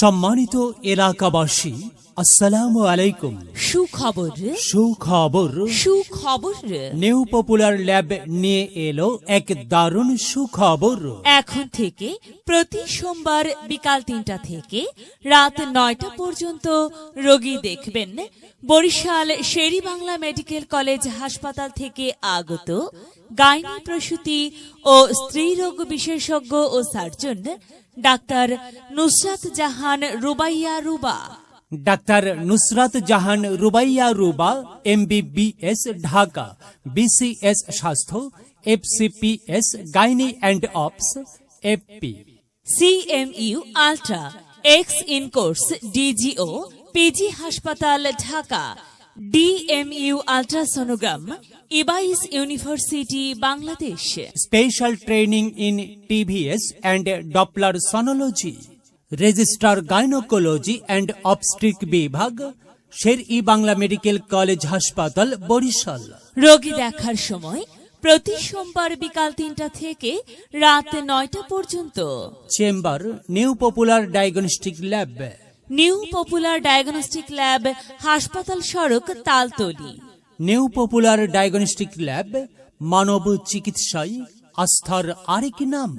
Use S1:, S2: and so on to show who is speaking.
S1: সম্মানিত এলাকাবাসী আসসালামু আলাইকুম।
S2: সুখবর।
S1: সুখবর।
S2: সুখবর।
S1: নিউ পপুলার ল্যাব নিয়ে এলো এক দারুণ সুখবর।
S2: এখন থেকে প্রতি সোমবার বিকাল তিনটা থেকে রাত নয়টা পর্যন্ত রোগী দেখবেন। বরিশাল শেরি বাংলা মেডিকেল কলেজ হাসপাতাল থেকে আগত গাইনি প্রসূতি ও স্ত্রীরোগ বিশেষজ্ঞ ও surgeon doctor Nusrat Jahan Rubaiya Ruba.
S1: Doctor Nusrat Jahan Rubaiya Ruba MBBS Dhaka BCS স্বাস্থ্য FCPS gynae and obs FP.
S2: CMU ultra x in course DGO PG হাসপাতাল Dhaka DMU ultrasonogram IBAIS university Bangladesh.
S1: Special training in TVS and Doppler sonology registrar gynaecology and obstetric বিভাগ Sher e Bangla medical college হাসপাতাল বরিশাল
S2: রোগী দেখার সময় প্রতি সোমবার বিকাল তিনটা থেকে রাত নয়টা পর্যন্ত।
S1: Chamber new popular diagnostic lab
S2: new popular diagnostic lab হাসপাতাল সড়ক Taltali.
S1: New popular diagnostic lab মানব চিকিৎসায় আস্থার আরেক নাম